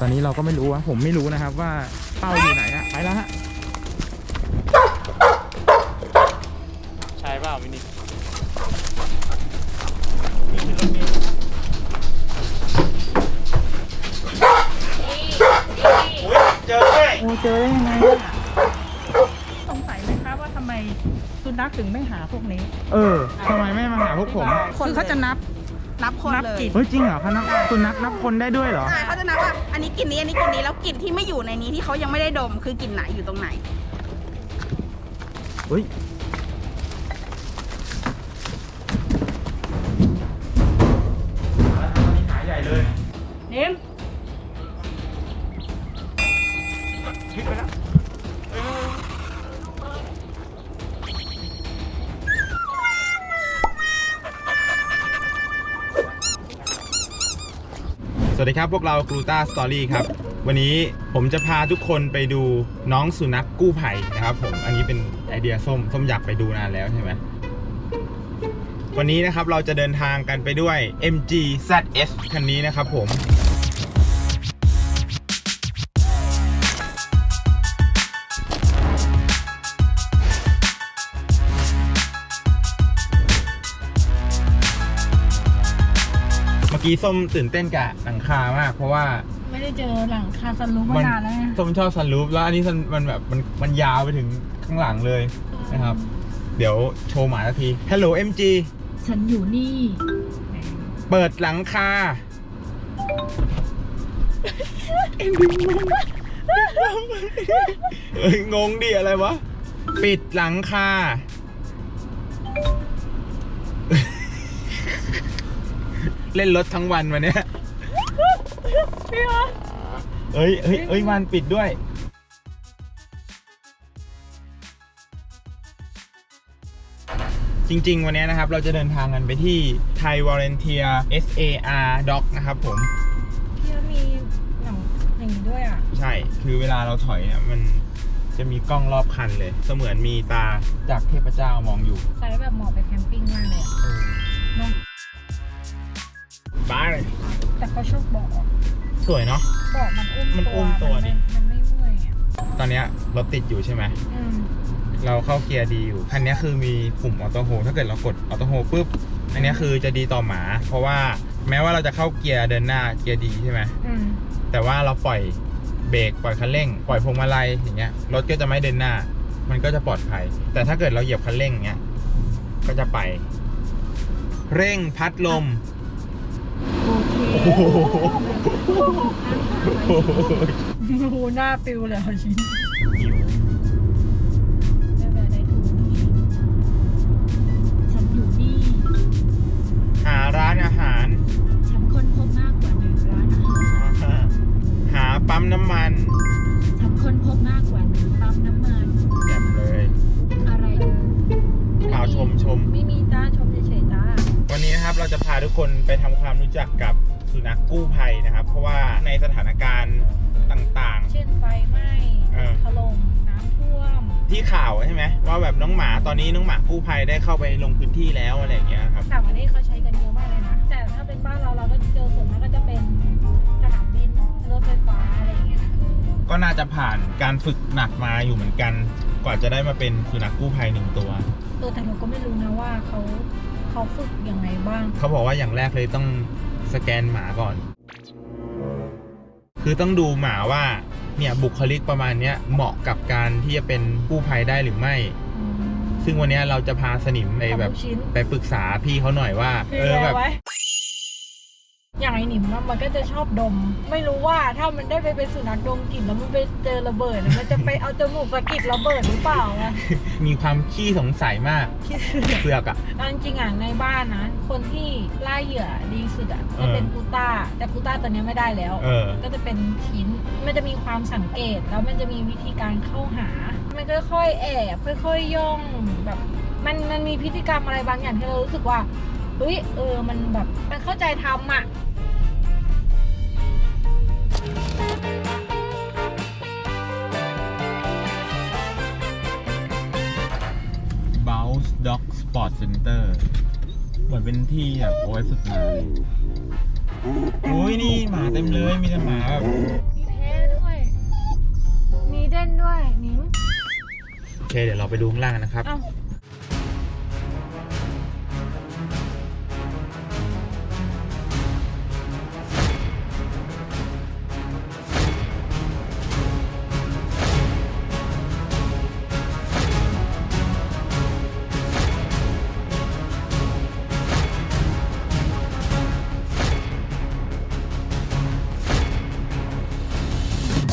ตอนนี้เราก็ไม่รู้ว่าผมไม่รู้นะครับว่าเป้าอยู่ไหนอะไปแล้วฮะใช่เปล่ามินิเจอด้วยโอ้เจอได้ยังไงอะสงสัยไหมคะว่าทำไมสุนัขถึงไม่หาพวกนี้ เออทำไมไม่มาหาพวกผม คือเขาจะนับนับคนนับเลย กี่เฮ้ยจริงเหรอเขานับสุนัขนับคนได้ด้วยเหรอ ใช่เขาจะนับ ว่าอันนี้กลิ่นนี้อันนี้กลิ่นนี้แล้วกลิ่นที่ไม่อยู่ในนี้ที่เขายังไม่ได้ดมคือกลิ่นไหนอยู่ตรงไหน เฮ้ย ครับ พวกเรากรูตาสตอรี่ครับ วันนี้ผมจะพาทุกคนไปดูน้องสุนัขกู้ภัยนะครับผม อันนี้เป็นไอเดียส้ม ส้มอยากไปดูนานแล้วใช่ไหม วันนี้นะครับเราจะเดินทางกันไปด้วย MG ZS คันนี้นะครับผม กี้ส้มตื่นเต้นกับหลังคามาก เพราะว่าไม่ได้เจอหลังคาสลูปมัมานานแล้วไงส้มชอบซันรูฟแล้วอันนี้มันมันแบบมันมันยาวไปถึงข้างหลังเลยนะครับ เดี๋ยวโชว์หมาทันที Hello MG ฉันอยู่นี่ เปิดหลังคาเอ้ยงงดิอะไรวะ ปิดหลังคา เล่นรถทั้งวันวันเนี้ยเอ้ยเอ้ยเอ้ยมันปิดด้วย จริง ๆ วันนี้นะครับ เราจะเดินทางกันไปที่ไทยวอลเ n นเทีย SAR Doc นะครับผมที่มีหนังอย่างนี้ด้วยอะ ใช่ คือเวลาเราถอยเนี่ยมันจะมีกล้องรอบคันเลย เสมือนมีตาจากเทพเจ้ามองอยู่ ใส่แล้วแบบเหมาะไปแคมปิ้งมากเลยอะเนอะ ไปแต่เขาชอบบอกอะสวยเนาะ บอกมันอุ้มมันอุ้มตัวดิมันไม่มันไม่เมื่อยอะตอนเนี้ยรถติดอยู่ใช่ไหม อืมเราเข้าเกียร์ดีอยู่ คันนี้คือมีปุ่มออโต้โฮถ้าเกิดเรากดออโต้โฮปุ๊บ อันนี้คือจะดีต่อหมา เพราะว่าแม้ว่าเราจะเข้าเกียร์เดินหน้าเกียร์ดีใช่ไหม อืมแต่ว่าเราปล่อยเบรกปล่อยคันเร่ง ปล่อยพวงมาลัยอย่างเงี้ย รถก็จะไม่เดินหน้า มันก็จะปลอดภัย แต่ถ้าเกิดเราเหยียบคันเร่งอย่างเงี้ย ก็จะไป เร่งพัดลม โอเคโอ้โหโอ้โหหน้าปิวเลยชิ้นหิวไม่เป็นไรได้ถูกฉันอยู่นี่ หาร้านอาหาร ฉันค้นพบมากกว่าหนึ่งร้านอาหาร หาปั๊มน้ำมันฉันค้นพบมากกว่าหนึ่งปั๊มน้ำมัน แจ่มเลย อะไรเอ่ยเปล่าชมชม ไม่มีจ้าชมเฉยๆจ้าวั นนี้นะครับ เราจะพาทุกคนไปทำความรู้จักกับสุนัขกู้ภัยนะครับ เพราะว่าในสถานการณ์ต่างเช่นไฟไหม้เออถล่มน้ำท่วมๆที่ข่าวใช่ไหมว่าแบบน้องหมาตอนนี้น้องหมากู้ภัยได้เข้าไปลงพื้นที่แล้วอะไรอย่างเงี้ยครับต่างประเทศเขาใช้กันเยอะมากเลยนะ แต่ถ้าเป็นบ้านเราเราก็จะเจอส่วนมากก็จะเป็นสนามบินรถไฟฟ้าอะไรอย่างเงี้ยก็น่าจะผ่านการฝึกหนักมาอยู่เหมือนกัน กว่าจะได้มาเป็นสุนัขกู้ภัยหนึ่งตัวเออแต่หนูก็ไม่รู้นะว่าเขา เขาฝึกยังไงบ้าง เขาบอกว่าอย่างแรกเลยต้องสแกนหมาก่อน คือต้องดูหมาว่าเนี่ยบุคลิกประมาณเนี้ยเหมาะกับการที่จะเป็นกู้ภัยได้หรือไม่ ซึ่งวันเนี้ยเราจะพาสนิมไปแบบกับลูกชิ้น ไปปรึกษาพี่เขาหน่อยว่า เออแบบไว้ อย่างไอหนิมอะมันก็จะชอบดม ไม่รู้ว่าถ้ามันได้ไปเป็นสุนัขดมกลิ่นแล้วมันไปเจอระเบิดแล้วมันจะไปเอาจมูกสะกิดระเบิดหรือเปล่าอะ มีความขี้สงสัยมากคิดเสือกอะ เอาจริงๆอะในบ้านนะ คนที่ล่าเหยื่อดีสุดอะเอจะอเป็นกูต้า แต่กูต้าตอนนี้ไม่ได้แล้ว เออ ก็จะเป็นชิ้น มันจะมีความสังเกต แล้วมันจะมีวิธีการเข้าหา มันค่อยๆแอบค่อยๆย่องแบบ มันมันมีพฤติกรรมอะไรบางอย่างที่เรารู้สึกว่าเฮ้ยเออมันแบบมันเข้าใจทำอะ เหมือนเป็นที่แบบเอาไว้ฝึกงานเลยโอ้ยนี่หมาเต็มเลยมีแต่หมาแบบมีแพ้ด้วย มีเด่นด้วยนิ้มโอเคเดี๋ยวเราไปดูข้างล่างกันนะครับ เอ้า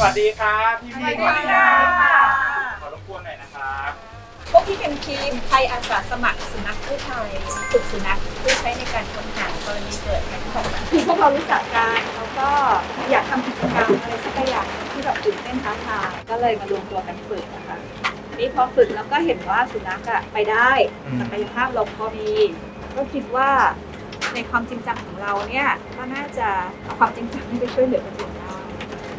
วัสดีครับพี่พี่สวัสดีค่ะขอรบกวนหน่อยนะครับพวกที่เป็นทีมไทยอาสาสมัครสุนัขกู้ภัยฝึกสุนัขเพื่อใช้ในการค้นหากรณีเกิดภัยพิบัติคือพวกเรารู้จักกันแล้วก็อยากทำกิจกรรมอะไรสักอย่างที่แบบตื่นเต้นท้าทายก็เลยมารวมตัวกันฝึกนะคะนี่พอฝึกแล้วก็เห็นว่าสุนัขอะไปได้อืมศักยภาพเราพอมีก็คิดว่าในความจริงจังของเราเนี่ยก็น่าจะเอาความจริงจังนี้ไปช่วยเหลือคนอื่นได้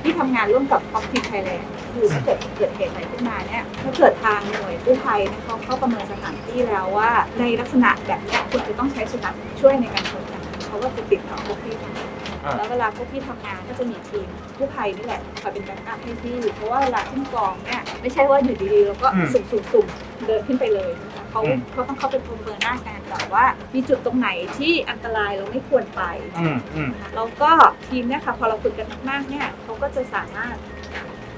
ที่ทำงานร่วมกับคอมพิวไทยแลนด์คือถ้าเกิดเกิดเหตุอะไรขึ้นมาเนี่ยถ้าเกิดทางหน่วยกู้ภัยเนี่ยเขาเข้าประเมินสถานที่แล้วว่า ในลักษณะแบบเนี้ยคุณจะต้องใช้สุนัขช่วยในการค้นหาเขาก็จะติดต่อพวกพี่ทำงาอ่า แล้วเวลาพวกพี่ทำงานก็จะมีทีมกู้ภัยนี่แหละคอยเป็นแบ็กอัพให้พี่เพราะว่าเวลาขึ้นกองเนี่ยไม่ใช่ว่าอยู่ดีๆแล้วก็อืม สุ่มสุ่มสุ่มเดินขึ้นไปเลย เขาอืม เขาต้องเข้าไปประเมินหน้างานก่อนว่า มีจุดตรงไหนที่อันตรายเราไม่ควรไป อืมอืม แล้วก็ทีมเนี่ยค่ะพอเราฝึกกันมากๆเนี่ยเขาก็จะสามารถ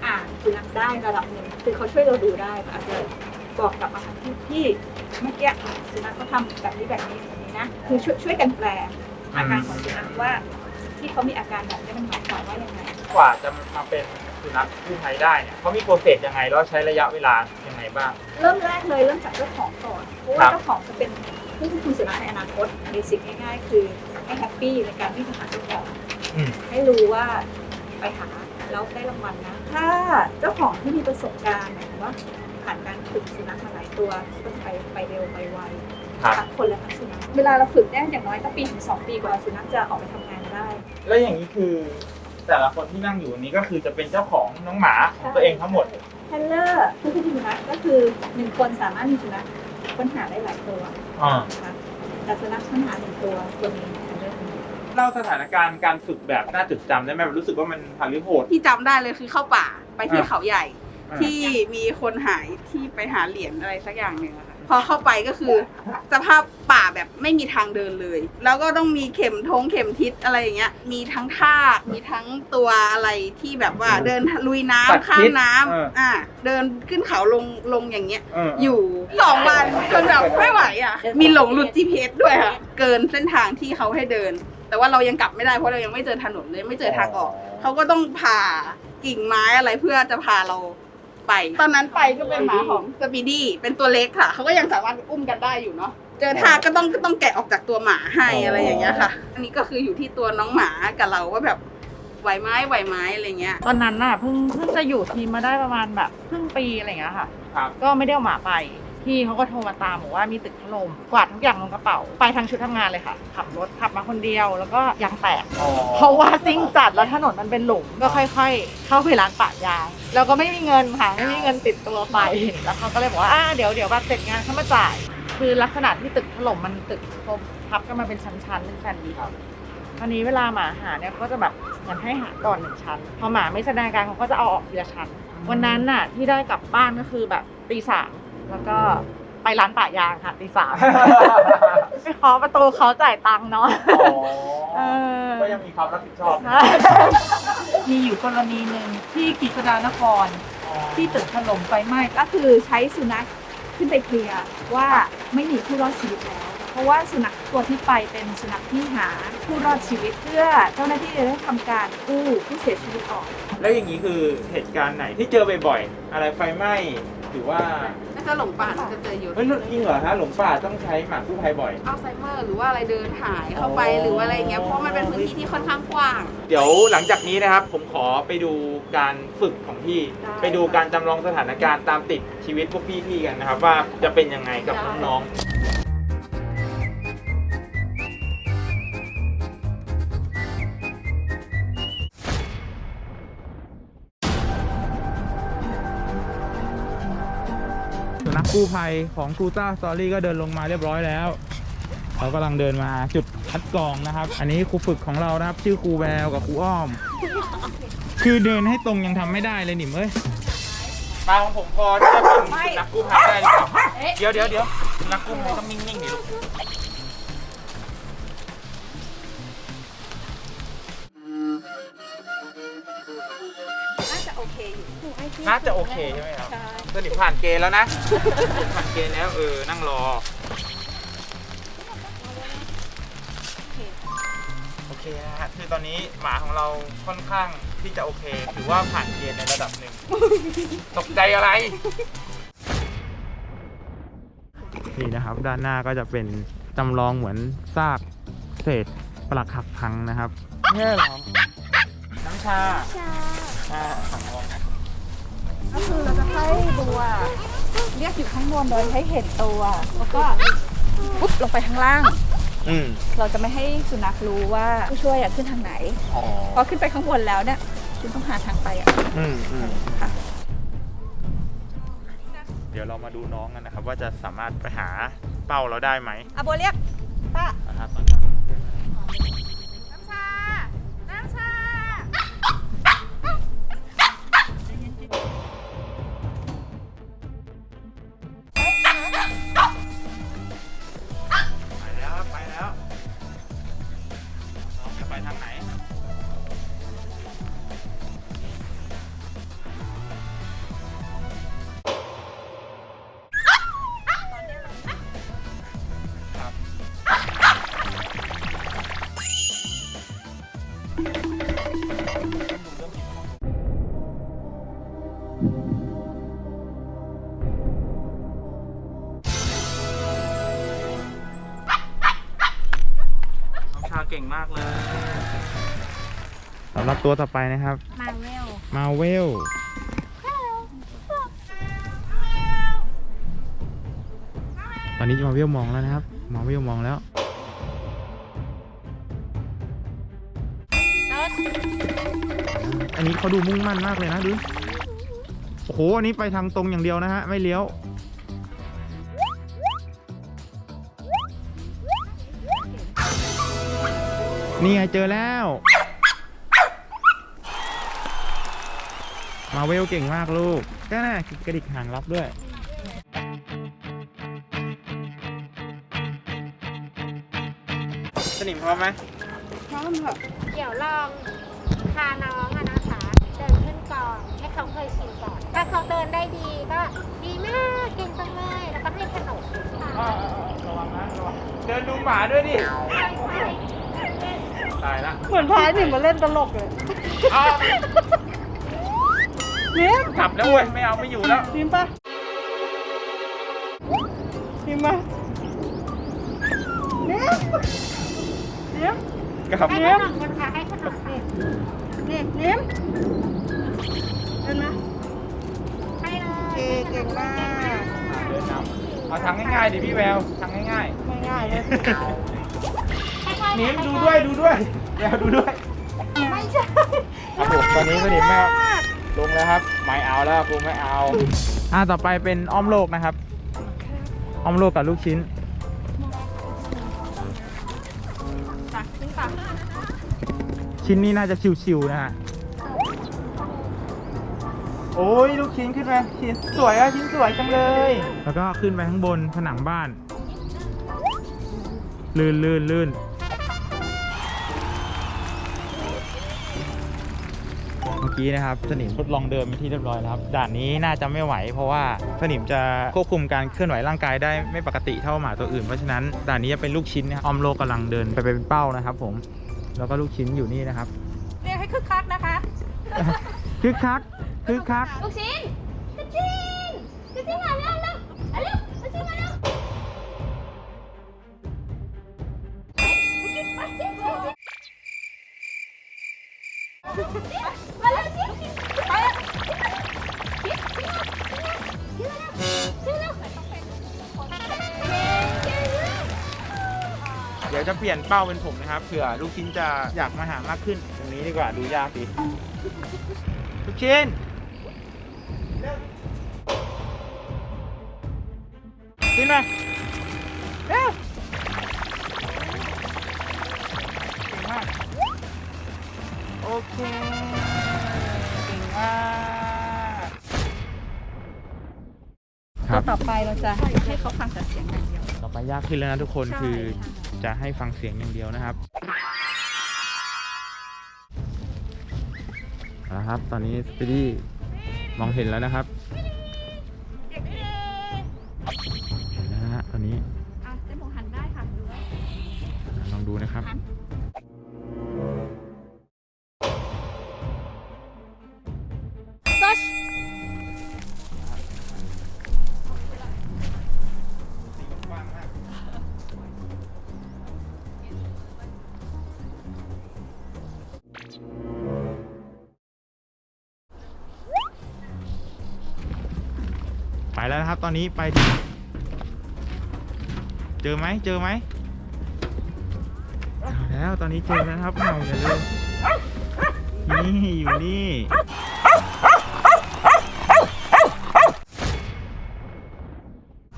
อ่านสุนัขได้ระดับหนึ่งคือเขาช่วยเราดูได้อาจจะบอกกลับมาทางที่ที่เมื่อกี้สุนัขเขาทำแบบนี้แบบนี้แบบนี้นะคือช่วยช่วยกันแปลอาการของสุนัขว่า ที่เขามีอาการแบบนี้มันหมายความว่ายังไง กว่าจะมาเป็นสุนัขกู้ภัยได้เนี่ยเขามีโปรเซสยังไงแล้วใช้ระยะเวลายังไง บ้าง เริ่มแรกเลยเริ่มจากเจ้าของก่อนเพราะครัว่าบเจ้าของจะเป็นผู้ควบคุมสุนัขในอนาคตเบสิกง่ายๆ คือให้แฮปปี้ในการที่จะหาเจ้าของอืมให้รู้ว่าไปหาแล้วได้รางวัลนะ ถ้าเจ้าของที่มีประสบการณ์หมายถึงว่าผ่านการฝึกสุนัขมาหลายตัวก็จะไปไปเร็วไปไวครับทั้งคนและทั้งสุนัขเวลาเราฝึกได้อย่างน้อยก็ปีถึงสองปีกว่าสุนัขจะออกไปทำงานได้ แล้วอย่างนี้คือแต่ละคนที่นั่งอยู่นี้ก็คือจะเป็นเจ้าของน้องหมาของตัวเองทั้งหมด เทนเลอร์ผู้ควบคุมสุนัขก็คือหนึ่งคนสามารถมีสุนัขค้นหาได้หลายตัวอ่านะคะแต่สุนัขค้นหาหนึ่งตัวตัวนี้เทนเลอร์คนเดียวเล่าสถานการณ์การฝึกแบบน่าจดจำได้ไหมรู้สึกว่ามันหาริโหด ที่จำได้เลยคือเข้าป่าไปที่อ่า เขาใหญ่อ่าที่มีคนหายที่ไปหาเหรียญอะไรสักอย่างหนึ่งอะค่ะ พอเข้าไปก็คือสภาพป่าแบบไม่มีทางเดินเลย แล้วก็ต้องมีเข็มทงเข็มทิศอะไรอย่างเงี้ย มีทั้งทากมีทั้งตัวอะไรที่แบบว่าเดินลุยน้ำสัตว์พิษข้ามน้ำเอออ่อ่าเดินขึ้นเขาลงลงอย่างเงี้ยเอออยู่สองวันจนแบบไม่ไหวอะ มีหลงหลุด GPS ด้วยค่ะ เกินเส้นทางที่เขาให้เดิน แต่ว่าเรายังกลับไม่ได้เพราะเรายังไม่เจอถนนเลยไม่เจอทางออก เขาก็ต้องผ่ากิ่งไม้อะไรเพื่อจะพาเรา ไป ตอนนั้นไปก็เป็นหมาของสปีดี้เป็นตัวเล็กค่ะ เขาก็ยังสามารถอุ้มกันได้อยู่เนาะ เจอทากก็ต้องก็ต้องแกะออกจากตัวหมาให้อะไรอย่างเงี้ยค่ะ อันนี้ก็คืออยู่ที่ตัวน้องหมากับเราว่าแบบไหวไหมไหวไหมอะไรเงี้ย ตอนนั้นน่ะเพิ่งเพิ่งจะอยู่ทีมมาได้ประมาณแบบครึ่งปีอะไรอย่างเงี้ยค่ะ ครับ ก็ไม่ได้เอาหมาไป พี่เขาก็โทรมาตามบอกว่ามีตึกถล่มกวาดทุกอย่างลงกระเป๋า ไปทางชุดทำงานเลยค่ะ ขับรถขับมาคนเดียว แล้วก็ยางแตกอ๋อเพราะว่าซิ่งจัดแล้วถนนมันเป็นหลุมก็ค่อย ๆ เข้าไปร้านปะยาง แล้วก็ไม่มีเงินค่ะไม่มีเงินติดตัวไปแล้วเขาก็เลยบอกว่าอ่าเดี๋ยวเดี๋ยวแบบเสร็จงานเขามาจ่าย คือลักษณะที่ตึกถล่มมันตึกทับกันมาเป็นชั้นๆเป็นแซนด์วิชครับตอนนี้เวลาหมาหาเนี่ยเขาก็จะแบบเหมือนให้หาก่อนหนึ่งชั้น พอหมาไม่แสดงอาการเขาก็จะเอาออกทีละชั้น วันนั้นน่ะที่ได้กลับบ้านก็คือแบบตีสาม แล้วก็ไปร้านปะยางค่ะตีสาม ไปเคาะประตูเขาจ่ายตังค์เนาะอ๋อเออ ก็ยังมีความรับผิดชอบใช่มีอยู่กรณีหนึ่งที่กฤษดานครที่ตึกถล่มไฟไหม้ก็คือใช้สุนัขขึ้นไปเคลียร์ว่าไม่มีผู้รอดชีวิตแล้ว เพราะว่าสุนัขตัวที่ไปเป็นสุนัขที่หาผู้รอดชีวิตเพื่อเจ้าหน้าที่จะได้ทำการกู้ผู้เสียชีวิตออก แล้วอย่างนี้คือเหตุการณ์ไหนที่เจอบ่อยๆอะไรไฟไหม้หรือว่า ถ้าหลงป่าเราจะเจอเยอะเฮ้ยจริงเหรอฮะหลงป่าต้องใช้หมากู้ภัยบ่อย อัลไซเมอร์หรือว่าอะไรเดินหายเข้าไปหรือว่าอะไรอย่างเงี้ยเพราะมันเป็นพื้นที่ที่ค่อนข้างกว้าง เดี๋ยวหลังจากนี้นะครับ ผมขอไปดูการฝึกของพี่ ได้ ไปดูการจำลองสถานการณ์ตามติดชีวิตพวกพี่ๆกันนะครับ ว่าจะเป็นยังไงกับน้องๆ กู้ภัยของครูต้าสตอรี่ก็เดินลงมาเรียบร้อยแล้ว เรากำลังเดินมาจุดคัดกรองนะครับ อันนี้ครูฝึกของเรานะครับ ชื่อครูแววกับครูอ้อม คือเดินให้ตรงยังทำไม่ได้เลยหนิมเอ้ยปลาของผมพอที่จะเป็นสุนักกู้ภัยได้หรือเปล่าเดี๋ยวเดี๋ยวเดี๋ยวสุนักกู้ภัยต้องนิ่งๆดิลูก เคอยู่น่าจะโอเคใช่ไหมครับสนิมผ่านเกณฑ์แล้วนะ ผ่านเกณฑ์แล้วเออ นั่งรอโอเคนะฮะคือตอนนี้หมาของเราค่อนข้างที่จะโอเค ถือว่าผ่านเกณฑ์ในระดับหนึ่ง ตกใจอะไร นี่นะครับ ด้านหน้าก็จะเป็นจำลองเหมือนซากเศษปลักหักพังนะครับ เนี่ยเหรอน้ำชาชาของเราก็คือเราจะให้บัวเรียกอยู่ข้างบนโดยให้เห็นตัว แล้วก็ปุ๊บลงไปข้างล่าง อืมเราจะไม่ให้สุนัขรู้ว่าผู้ช่วยอะขึ้นทางไหน อ๋อพอขึ้นไปข้างบนแล้วเนี่ยคุณต้องหาทางไปอะอืมอืมค่ะ เดี๋ยวเรามาดูน้องกันนะครับ ว่าจะสามารถไปหาเป้าเราได้ไหมอะบัวเรียกป้า นะครับ ตัวต่อไปนะครับ มาเวลมาเวลตอนนี้มาเวลมองแล้วนะครับ มาเวลมองแล้วอันนี้เขาดูมุ่งมั่นมากเลยนะดูโอ้โหอันนี้ไปทางตรงอย่างเดียวนะฮะไม่เลี้ยวนี่ไงเจอแล้ว มาเวลเก่งมากลูกก็น่ากระดิกหางรับด้วย สนิมพร้อมไหมพร้อมค่ะเดี๋ยวลองพาน้องอะนะคะ เดินขึ้นก่อนให้เขาเคยชินก่อน ถ้าเขาเดินได้ดีก็ดีมากเก่งจังเลยแล้วก็ให้ขนมค่ะระวังนะระวังเดินดูหมาด้วยดิตายละเหมือนพายหนิมาเล่นตลกเลย อ้าวนิ่มกลับแล้วเว้ยไม่เอาไม่อยู่แล้วนิ่มปะนิ่มปะนิ่มนิ่มกลับให้ขนมกันค่ะให้ขนมเด็กนี่นิ่มเห็นไหมให้เลเก่ยงเก่งมากเดินนำเอาทางง่ายๆดิพี่แววทางง่ายไม่ง่ายเลยๆนิ้มดูด้วยดูด้วยแววดูด้วย ไม่ใช่ครับผมตอนนี้สนิมแม่ ลงแล้วครับ ไม่เอาแล้วกูไม่เอา อ่าต่อไปเป็นอ้อมโลกนะครับ อ้อมโลกกับลูกชิ้น ตักขึ้นตักชิ้นนี้น่าจะชิวๆนะฮะ โอ้ยลูกชิ้นขึ้นมาชิ้นสวยอะชิ้นสวยจังเลย แล้วก็ขึ้นไปข้างบนผนังบ้าน ลื่นลื่นลื่น กี้นะครับสนิมทดลองเดินไปนที่เรียบร้อยแล้วครับด่านนี้น่าจะไม่ไหว เพราะว่าสนิมจะควบคุมการเคลื่อนไหวร่างกายได้ไม่ปกติเท่าหมาตัวอื่นเพราะฉะนั้นด่านนี้จะเป็นลูกชิ้นนะครับออมโลกกำลังเดินไปเป็นเป้านะครับ ผมแล้วก็ลูกชิ้นอยู่นี่นะครับเรียกให้คึกคักนะคะคึกคักคึกคักลูกชิ้น จะเปลี่ยนเป้าเป็นผมนะครับเผื่อลูกชิ้นจะอยากมาหามากขึ้น ตรงนี้ดีกว่าดูยากดีลูกชิ้นขึ้นมาเร็วมากโอเคเก่งมากตัวต่อไปเราจะให้เขาฟังแต่เสียงอย่างเดียว ต่อไปยากขึ้นแล้วนะทุกคนใช่คือ จะให้ฟังเสียงอย่างเดียวนะครับนะครับ ตอนนี้สปีดี้มองเห็นแล้วนะครับ ไปแล้วนะครับ ตอนนี้ไปที่เจอไหมเจอไหมเอาแล้วตอนนี้เจอแล้วนะครับเห่าอย่าเลยนี่อยู่นี่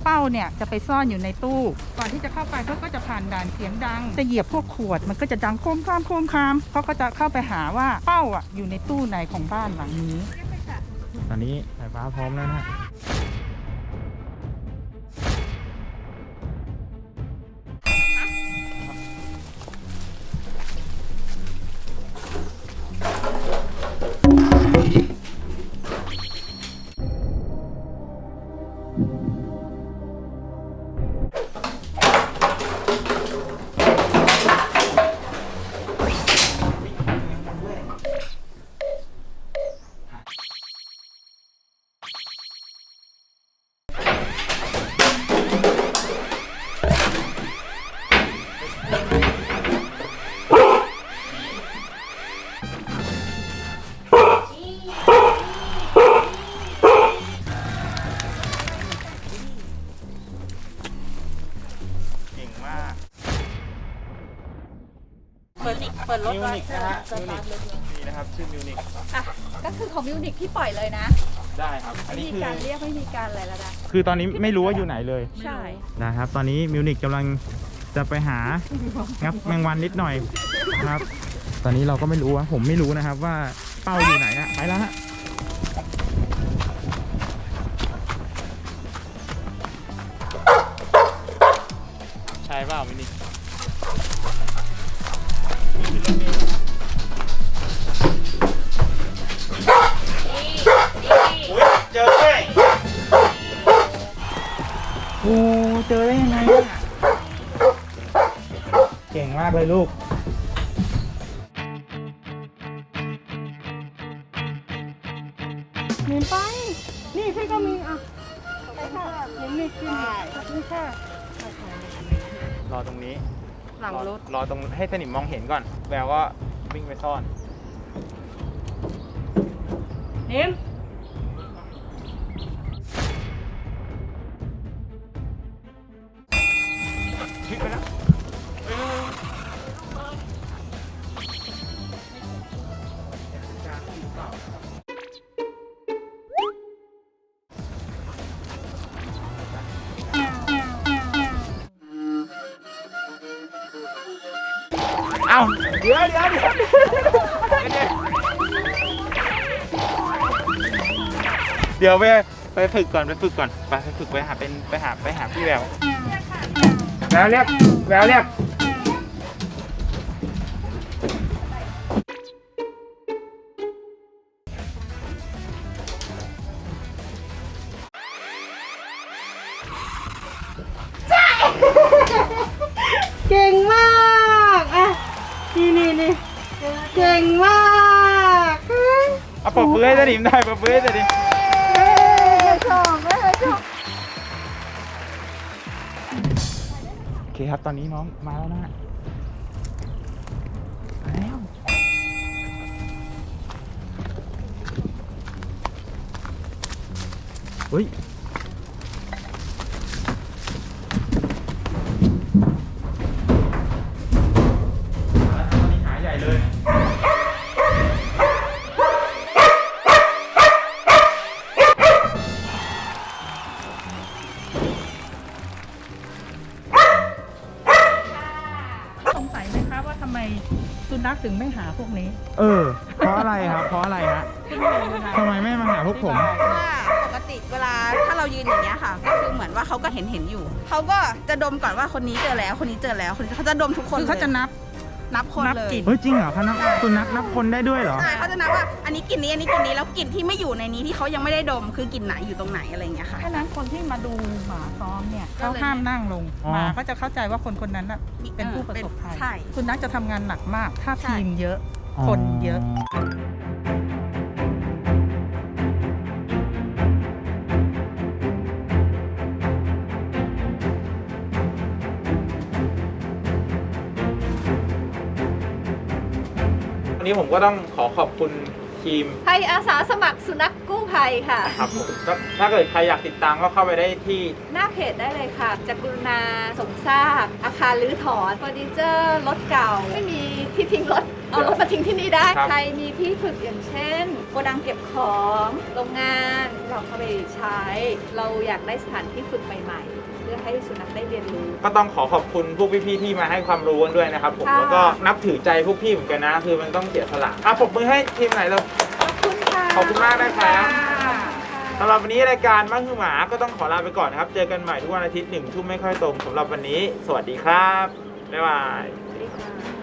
เป้าเนี่ยจะไปซ่อนอยู่ในตู้ ก่อนที่จะเข้าไปเขาก็จะผ่านด่านเสียงดัง จะเหยียบพวกขวดมันก็จะดังโครมครามโครมครามเขาก็จะเข้าไปหาว่าเป้าอะอยู่ในตู้ไหนของบ้านหลังนี้ ตอนนี้สายฟ้าพร้อมแล้วนะ ปิดเปิดรถมิวไว้นิกนะฮะมิวนิกนี่นะครับชื่อมิวนิกอะก็คือของมิวนิกที่ปล่อยเลยนะได้ครับ อันไม่นี้มีคือ การเรียกไม่มีการอะไรแล้วนะคือตอนนี้ไม่รู้ว่าอยู่ไหนเลยใช่ นะครับ ตอนนี้มิวนิกกำลังจะไปหางับแมงวันนิดหน่อยนะครับ ตอนนี้เราก็ไม่รู้ว่าผมไม่รู้นะครับว่าเป้าอยู่ไหนอะไปแล้วฮะ เจอได้ยังไงอะเก่งมากเลยลูกมีไป นี่พี่ก็มีอะไปค่ะยังมีกินนี่ค่ะ รอตรงนี้หลังรถรอตรงให้สนิมมองเห็นก่อน แววก็วิ่งไปซ่อน เนม ดี๋ยวเดี๋ยวเดี๋ยวเดี๋ยวไปไปฝึกก่อนไปฝึกก่อนไปไปฝึกไปหาเป็นไปหาไปหาพี่แววแววเรียกแววเรียก ก่งมากเอาปรบมือให้สนิมหน่อยปรบมือให้สนิมชอบไม่เคยชอบโอเคครับตอนนี้น้องมาแล้วนะฮะมาแล้วเฮ้ย สงสัยไหมคะว่าทำไมถึงไม่หาพวกนี้เออ เพราะอะไรครับ เพราะอะไรฮะทำไมไม่มาหาพวกผม ว่าปกติเวลาถ้าเรายืนอย่างเงี้ยค่ะ ก็คือเหมือนว่าเขาก็เห็นเห็นอยู่ เขาก็จะดมก่อนว่าคนนี้เจอแล้ว คนนี้เจอแล้วคนนี้เขาจะดมทุกคนคือเขาจะนับ นับคนนับเลยกลิ่น เฮ้ยจริงเหรอเขานับสุนัขนับคนได้ด้วยเหรอ ใช่เขาจะนับว่าอันนี้กลิ่นนี้อันนี้กลิ่นนี้แล้วกลิ่นที่ไม่อยู่ในนี้ที่เขายังไม่ได้ดมคือกลิ่นไหนอยู่ตรงไหนอะไรอย่างเงี้ยค่ะแค่นั้นคนที่มาดูหมาซ้อมเนี่ยก็เขาเลย ห้ามนั่งลงอ๋อ หมาก็จะเข้าใจว่าคนคนนั้นน่ะเป็นผู้ประสบภัยใช่ คุณนักจะทำงานหนักมาก ถ้าใช่ ทีมเยอะ คนเยอะวั นนี้ผมก็ต้องขอขอบคุณทีมไทยอาสาสมัครสุนัขกู้ภัยค่ะ ครับผมก็ถ้าเกิดใครอยากติดตามก็เข้าไปได้ที่ หน้าเพจได้เลยค่ะจากกรุณาสมทราบ อาคารรื้อถอนเฟอร์นิเจอร์รถเก่า ไม่มีที่ทิ้งรถ เอารถมาทิ้งที่นี่ได้ ครับ ใครมีที่ฝึกอย่างเช่นโกดังเก็บของ โรงงาน เราเข้าไปใช้ เราอยากได้สถานที่ฝึกใหม่ๆเพื่อให้สุนัขได้เรียนรู้ ก็ต้องขอขอบคุณพวกพี่ๆที่มาให้ความรู้กันด้วยนะครับผมค่ะ แล้วก็นับถือใจพวกพี่เหมือนกันนะ คือมันต้องเสียสละอะปรบมือให้ทีมไหนเรา ขอบคุณค่ะขอบคุณมากนะครับสำหรับวันนี้รายการมั่งคือหมาก็ต้องขอลาไปก่อนนะครับ เจอกันใหม่ทุกวันอาทิตย์หนึ่งทุ่มไม่ค่อยตรงสำหรับวันนี้ สวัสดีครับบ๊ายบาย สวัสดีค่ะ